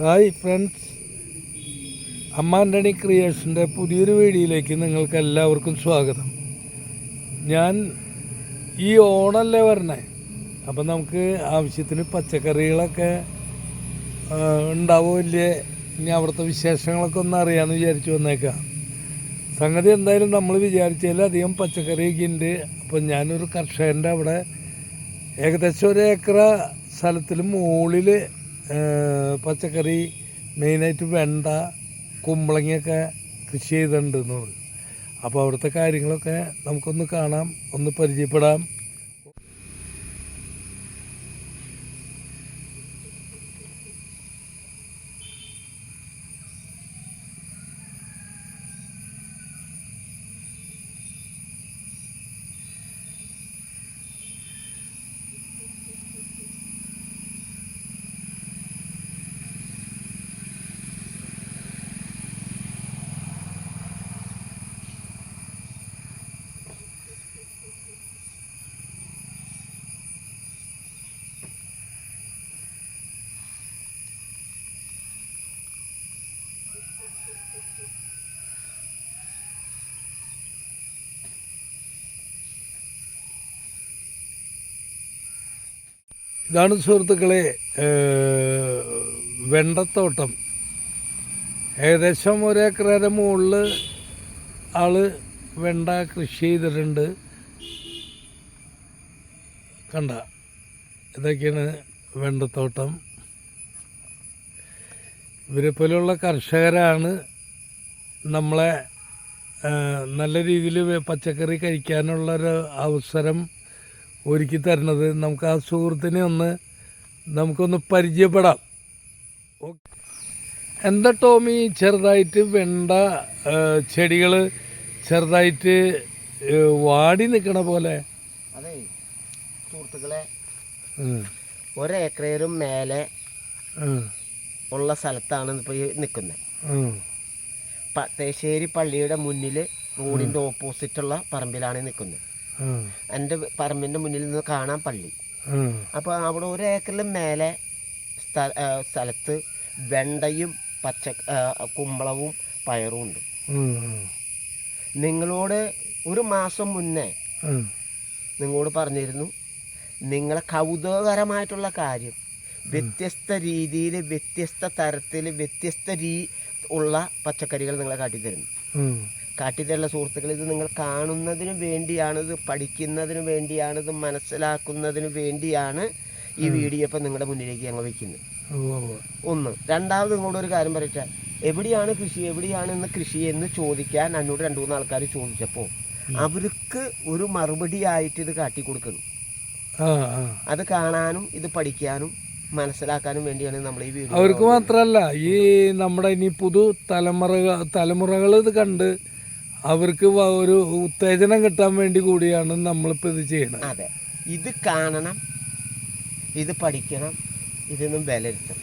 Hi friends. അമ്മാന്റണി ക്രിയേഷന്റെ പുതിയൊരു വീഡിയോയിലേക്ക് നിങ്ങൾക്ക് എല്ലാവർക്കും സ്വാഗതം. ഞാൻ ഈ ഓണല്ലേ വരണേ? അപ്പം നമുക്ക് ആവശ്യത്തിന് പച്ചക്കറികളൊക്കെ ഉണ്ടാവോ ഇല്ലേ? ഇനി അവിടുത്തെ വിശേഷങ്ങളൊക്കെ ഒന്ന് അറിയാമെന്ന് വിചാരിച്ചു വന്നേക്കാം. സംഗതി എന്തായാലും നമ്മൾ വിചാരിച്ചതിലധികം പച്ചക്കറിയൊക്കെ ഉണ്ട്. അപ്പം ഞാനൊരു കർഷകന്റെ അവിടെ ഏകദേശം ഒരു ഏക്കറ സ്ഥലത്തിൽ മുകളിൽ പച്ചക്കറി മെയിനായിട്ട് വെണ്ട കുമ്പളങ്ങയൊക്കെ കൃഷി ചെയ്തിട്ടുണ്ട് എന്നുള്ളത് അപ്പോൾ അവിടുത്തെ കാര്യങ്ങളൊക്കെ നമുക്കൊന്ന് കാണാം ഒന്ന് പരിചയപ്പെടാം. ഇതാണ് സുഹൃത്തുക്കളെ വെണ്ടത്തോട്ടം. ഏകദേശം ഒരേക്കറയുടെ മുകളിൽ ആൾ വെണ്ട കൃഷി ചെയ്തിട്ടുണ്ട്. കണ്ട ഇതൊക്കെയാണ് വെണ്ടത്തോട്ടം. ഇവരെ പോലെയുള്ള കർഷകരാണ് നമ്മളെ നല്ല രീതിയിൽ പച്ചക്കറി കഴിക്കാനുള്ളൊരു അവസരം ഒരുക്കി തരണത് നമുക്ക് ആ സുഹൃത്തിനെ ഒന്ന് നമുക്കൊന്ന് പരിചയപ്പെടാം. എന്താ ടോമി ചെറുതായിട്ട് വെണ്ട ചെടികൾ ചെറുതായിട്ട് വാടി നിൽക്കണ പോലെ? അതെ. സുഹൃത്തുക്കളെ ഒരേക്കറയിലും മേലെ ഉള്ള സ്ഥലത്താണ് ഇപ്പോൾ ഈ നിൽക്കുന്നത് പത്തേശ്ശേരി തേശ്ശേരി പള്ളിയുടെ മുന്നിൽ റോഡിന്റെ ഓപ്പോസിറ്റുള്ള പറമ്പിലാണ് നിൽക്കുന്നത് എന്റെ പറമ്പിന്റെ മുന്നിൽ നിന്ന് കാണാൻ പള്ളി. അപ്പോൾ അവിടെ ഒരു ഏക്കറിലും മേലെ സ്ഥ- സ്ഥലത്ത് വെണ്ടയും പച്ച കുമ്പളവും പയറും ഉണ്ട്. നിങ്ങളോട് ഒരു മാസം മുന്നേ നിങ്ങളോട് പറഞ്ഞിരുന്നു നിങ്ങളെ കൗതുകകരമായിട്ടുള്ള കാര്യം വ്യത്യസ്ത രീതിയിൽ വ്യത്യസ്ത തരത്തിൽ വ്യത്യസ്ത രീ ഉള്ള പച്ചക്കറികൾ നിങ്ങളെ കാട്ടിത്തരുന്നു. ഉം. കാട്ടിത്തരുന്ന സുഹൃത്തുക്കൾ ഇത് നിങ്ങൾ കാണുന്നതിന് വേണ്ടിയാണ് ഇത് പഠിക്കുന്നതിന് വേണ്ടിയാണ് ഇത് മനസ്സിലാക്കുന്നതിന് വേണ്ടിയാണ് ഈ വീഡിയോ ഇപ്പം നിങ്ങളുടെ മുന്നിലേക്ക് ഞങ്ങൾ വയ്ക്കുന്നത്. ഒന്ന്. രണ്ടാമത് നിങ്ങളോട് ഒരു കാര്യം പറയട്ടെ. എവിടെയാണ് കൃഷി? എവിടെയാണ് ഇന്ന് കൃഷി എന്ന് ചോദിക്കാൻ എന്നോട് രണ്ടു മൂന്ന് ആൾക്കാർ ചോദിച്ചപ്പോൾ അവർക്ക് ഒരു മറുപടി ആയിട്ട് ഇത് കാട്ടിക്കൊടുക്കുന്നു കൊടുക്കണം അത് കാണാനും ഇത് പഠിക്കാനും മനസ്സിലാക്കാനും വേണ്ടിയാണ് നമ്മൾ ഈ വീഡിയോ അവർക്ക് മാത്രമല്ല ഈ നമ്മുടെ ഇനി പുതു തലമുറ തലമുറകൾ ഇത് കണ്ട് അവർക്ക് ഒരു ഉത്തേജനം കിട്ടാൻ വേണ്ടി കൂടിയാണ് നമ്മളിപ്പോൾ ഇത് ചെയ്യണത്. അതെ. ഇത് കാണണം ഇത് പഠിക്കണം ഇതൊന്നും വിലയിരുത്തണം.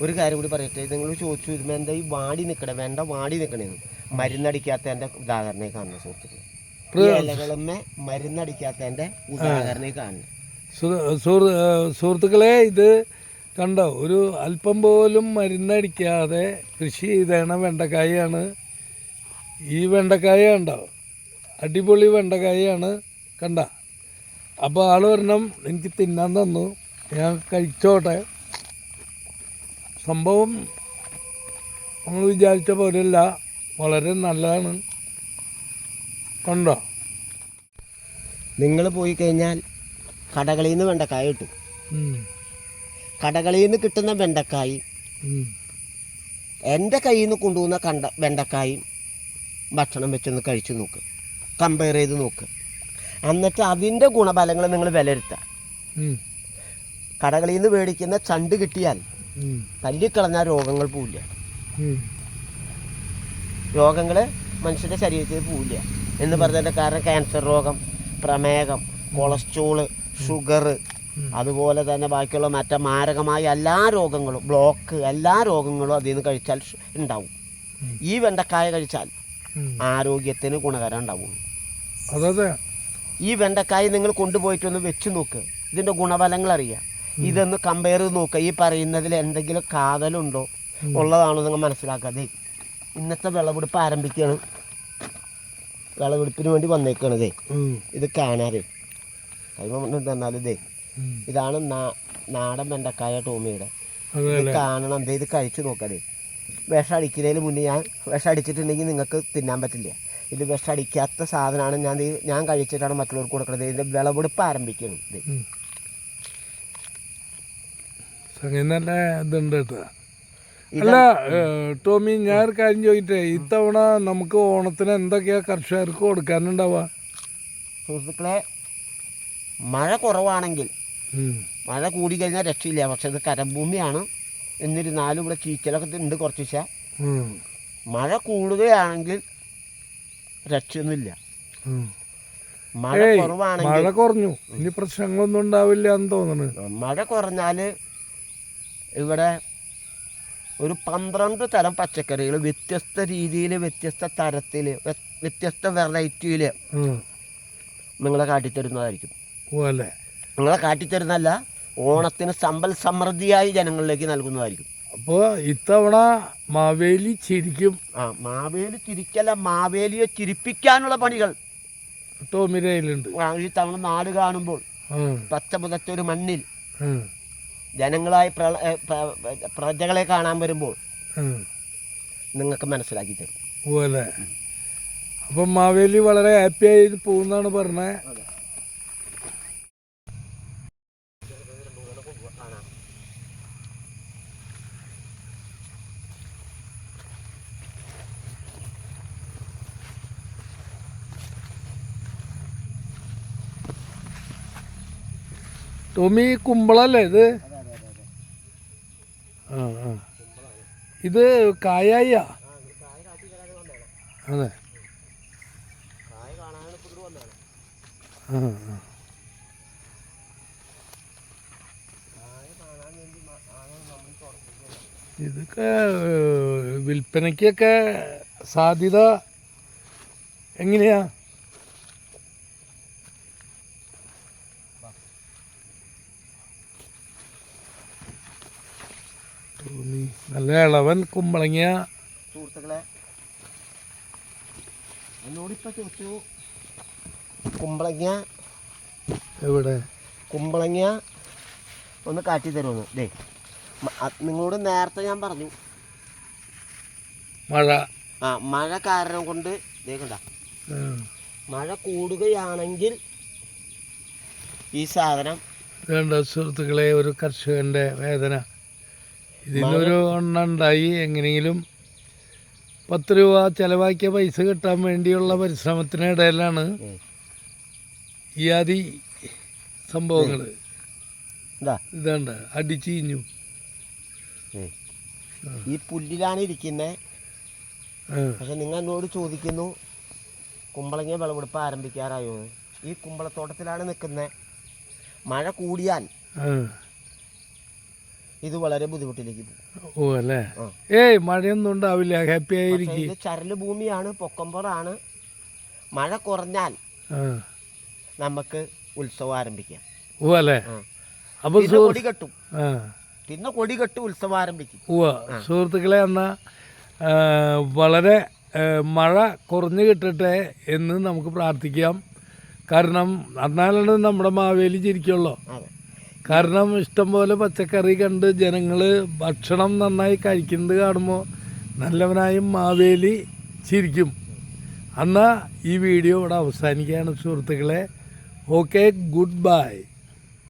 ഒരു കാര്യം കൂടി പറയട്ടെ നിങ്ങൾ ചോദിച്ചു വരുമ്പോൾ എന്താ ഈ വാടി നിൽക്കണേ വേണ്ട വാടി നിൽക്കണേന്ന് മരുന്നടിക്കാത്തതിന്റെ ഉദാഹരണമായി കാണുന്ന സുഹൃത്തുക്കൾ ഇലകളുമേ മരുന്നടിക്കാത്തതിന്റെ കാണുന്നു. സുഹൃ- സുഹൃ- സുഹൃത്തുക്കളെ ഇത് കണ്ടോ ഒരു അല്പം പോലും മരുന്നടിക്കാതെ കൃഷി ചെയ്തേണ വെണ്ടക്കായാണ് ഈ വെണ്ടക്കായ കണ്ടോ? അടിപൊളി വെണ്ടക്കായാണ് കണ്ട? അപ്പോൾ ആൾ ഒരെണ്ണം എനിക്ക് തിന്നാൻ തന്നു. ഞാൻ കഴിച്ചോട്ടെ. സംഭവം നമ്മൾ വിചാരിച്ച പോലെയല്ല. വളരെ നല്ലതാണ്. കണ്ടോ? നിങ്ങൾ പോയി കഴിഞ്ഞാൽ കടകളിൽ നിന്ന് വെണ്ടക്കായ കിട്ടും. കടകളിൽ നിന്ന് കിട്ടുന്ന വെണ്ടക്കായും. എന്റെ കയ്യിൽ നിന്ന് കൊണ്ടുപോകുന്ന കണ്ട വെണ്ടക്കായും ഭക്ഷണം വെച്ചൊന്ന് കഴിച്ചു നോക്ക്. കമ്പയർ ചെയ്ത് നോക്ക്. എന്നിട്ട് അതിന്റെ ഗുണഫലങ്ങൾ നിങ്ങൾ വിലയിരുത്തുക. കടകളിൽ നിന്ന് മേടിക്കുന്ന ചണ്ട് കിട്ടിയാൽ തല്ലിക്കളഞ്ഞ രോഗങ്ങൾ പോവില്ല. രോഗങ്ങൾ മനുഷ്യന്റെ ശരീരത്തിൽ പോവില്ല. എന്ന് പറഞ്ഞതിന്റെ കാരണം ക്യാൻസർ രോഗം പ്രമേഹം കൊളസ്ട്രോൾ ഷുഗർ അതുപോലെ തന്നെ ബാക്കിയുള്ള മറ്റേ മാരകമായ എല്ലാ രോഗങ്ങളും ബ്ലോക്ക് എല്ലാ രോഗങ്ങളും അതിൽ നിന്ന് കഴിച്ചാൽ ഉണ്ടാവും. ഈ വെണ്ടക്കായ കഴിച്ചാൽ. ആരോഗ്യത്തിന് ഗുണകരം ഉണ്ടാവും അതതെ. ഈ വെണ്ടക്കായ നിങ്ങൾ കൊണ്ടുപോയിട്ടൊന്ന് വെച്ച് നോക്ക്. ഇതിന്റെ ഗുണഫലങ്ങൾ അറിയാം. ഇതൊന്ന് കമ്പയർ ചെയ്ത് നോക്കുക ഈ പറയുന്നതിൽ എന്തെങ്കിലും കാതലുണ്ടോ? ഉള്ളതാണോ നിങ്ങൾ മനസ്സിലാക്കാതെ. ഇന്നത്തെ വിളവെടുപ്പ് ആരംഭിക്കുകയാണ് വിളവെടുപ്പിന് വേണ്ടി വന്നേക്കണതേ. ഇത്. കാണാറ് കൈമ ഇതാണ് നാടൻ വെണ്ടക്കായ ടോമിയുടെ. ഇത് കാണണം. എന്തേ ഇത് കഴിച്ചു നോക്കണേ വിഷം അടിക്കുന്നതിന് മുന്നേ ഞാൻ വിഷം അടിച്ചിട്ടുണ്ടെങ്കിൽ നിങ്ങൾക്ക് തിന്നാൻ പറ്റില്ല. ഇത് വിഷം അടിക്കാത്ത സാധനമാണ്. ഞാൻ ഞാൻ കഴിച്ചിട്ടാണ് മറ്റുള്ളവർക്ക് കൊടുക്കുന്നത്. ഇതിന്റെ വിളവെടുപ്പ് ആരംഭിക്കണം ഇത് നല്ല ഇതുണ്ട് കേട്ടോ. അല്ല ടോമി ഞാൻ ഒരു കാര്യം ചോദിക്കട്ടെ? ഇത്തവണ നമുക്ക് ഓണത്തിന് എന്തൊക്കെയാ കർഷകർക്ക് കൊടുക്കാനുണ്ടാവുക? സുഹൃത്തുക്കളെ മഴ കുറവാണെങ്കിൽ മഴ കൂടി കഴിഞ്ഞാൽ രക്ഷയില്ല. പക്ഷെ ഇത് കരഭൂമിയാണ്. എന്നിരുന്നാലും ഇവിടെ ചീച്ചലൊക്കെ ഉണ്ട് കുറച്ച് ദിവസം മഴ കൂടുകയാണെങ്കിൽ രക്ഷയൊന്നുമില്ല. മഴ കുറവാണെങ്കിൽ മഴ കുറഞ്ഞു. ഇനി പ്രശ്നങ്ങളൊന്നും ഉണ്ടാവില്ല എന്ന് തോന്നുന്നു മഴ കുറഞ്ഞാൽ ഇവിടെ ഒരു പന്ത്രണ്ട് തരം പച്ചക്കറികൾ വ്യത്യസ്ത രീതിയിൽ വ്യത്യസ്ത തരത്തിൽ വ്യത്യസ്ത വെറൈറ്റിയിൽ. നിങ്ങളെ കാട്ടിത്തരുന്നതായിരിക്കും. നിങ്ങളെ കാട്ടിത്തരുന്നല്ല ഓണത്തിന് സമ്പൽ സമൃദ്ധിയായി ജനങ്ങളിലേക്ക് നൽകുന്നതായിരിക്കും. അപ്പോൾ ഇത്തവണ മാവേലി ചിരിക്കും. ആ മാവേലി ചിരിക്കല്ല മാവേലിയെ ചിരിപ്പിക്കാനുള്ള പണികൾ. ടോമിരയിലുണ്ട്. ഈ തവണ നാട് കാണുമ്പോൾ. പച്ച പുതച്ചൊരു മണ്ണിൽ ജനങ്ങളായി പ്ര- പ്രജകളെ കാണാൻ വരുമ്പോൾ നിങ്ങൾക്ക് മനസ്സിലാക്കി തരും. അല്ലേ അപ്പം മാവേലി വളരെ ഹാപ്പി ആയി പോകുന്നാണ് പറഞ്ഞത് ടോമി കുമ്പളല്ലേ ഇത്? ആ ഇത് കായായ അതെ. ഇതൊക്കെ വിൽപ്പനയ്ക്കൊക്കെ സാധ്യത എങ്ങനെയാ? തോന്നി. നല്ല ഇളവൻ കുമ്പളങ്ങിയ സുഹൃത്തുക്കളെ എന്നോടിപ്പോ ചോദിച്ചു. കുമ്പളങ്ങ. എവിടെ? കുമ്പളങ്ങ ഒന്ന് കാട്ടി തരുമെന്ന് ഡേ നിങ്ങളോട് നേരത്തെ ഞാൻ പറഞ്ഞു. മഴ. ആ മഴ കാരണം കൊണ്ട് ദേ കണ്ട. ആ. മഴ കൂടുകയാണെങ്കിൽ ഈ സാധനം വേണ്ട സുഹൃത്തുക്കളെ ഒരു കർഷകന്റെ വേദന. ഇതിനൊരു എണ്ണ ഉണ്ടായി എങ്ങനെയെങ്കിലും പത്ത് രൂപ ചിലവാക്കിയ പൈസ കിട്ടാൻ വേണ്ടിയുള്ള പരിശ്രമത്തിനിടയിലാണ്. ഈ ആദി സംഭവങ്ങൾ ഇതണ്ട അടിച്ചീഞ്ഞു. ഈ പുല്ലിലാണ് ഇരിക്കുന്നത് പക്ഷെ നിങ്ങൾ എന്നോട് ചോദിക്കുന്നു കുമ്പളങ്ങ വിളവെടുപ്പ് ആരംഭിക്കാറായോ. ഈ കുമ്പളത്തോട്ടത്തിലാണ് നിൽക്കുന്നത് മഴ കൂടിയാൽ ഇത് വളരെ ബുദ്ധിമുട്ടിലേക്ക് പോകും. ഓ അല്ലേ. ഏയ് മഴയൊന്നും ഉണ്ടാവില്ല ഹാപ്പി ആയിരിക്കും. ഇത് ചരൽ ഭൂമിയാണ് പൊക്കമ്പറാണ് മഴ കുറഞ്ഞാൽ നമുക്ക് ഉത്സവം ആരംഭിക്കാം. ഓ അല്ലേ. അപ്പൊ പിന്നെ തിന്ന കൊടി കെട്ടും. പിന്നെ കൊടി കെട്ട് ഉത്സവം ആരംഭിക്കും. ഓ സുഹൃത്തുക്കളെ എന്നാ വളരെ മഴ കുറഞ്ഞു കിട്ടട്ടെ എന്ന് നമുക്ക് പ്രാർത്ഥിക്കാം. കാരണം എന്നാലാണ് നമ്മുടെ മാവേലി ചിരിക്കുള്ളൂ കാരണം ഇഷ്ടംപോലെ പച്ചക്കറി കണ്ട് ജനങ്ങൾ ഭക്ഷണം നന്നായി കഴിക്കുന്നത് കാണുമ്പോൾ നല്ലവനായും മാവേലി ചിരിക്കും. എന്നാൽ ഈ വീഡിയോ ഇവിടെ അവസാനിക്കുകയാണ് സുഹൃത്തുക്കളെ. Okay good bye.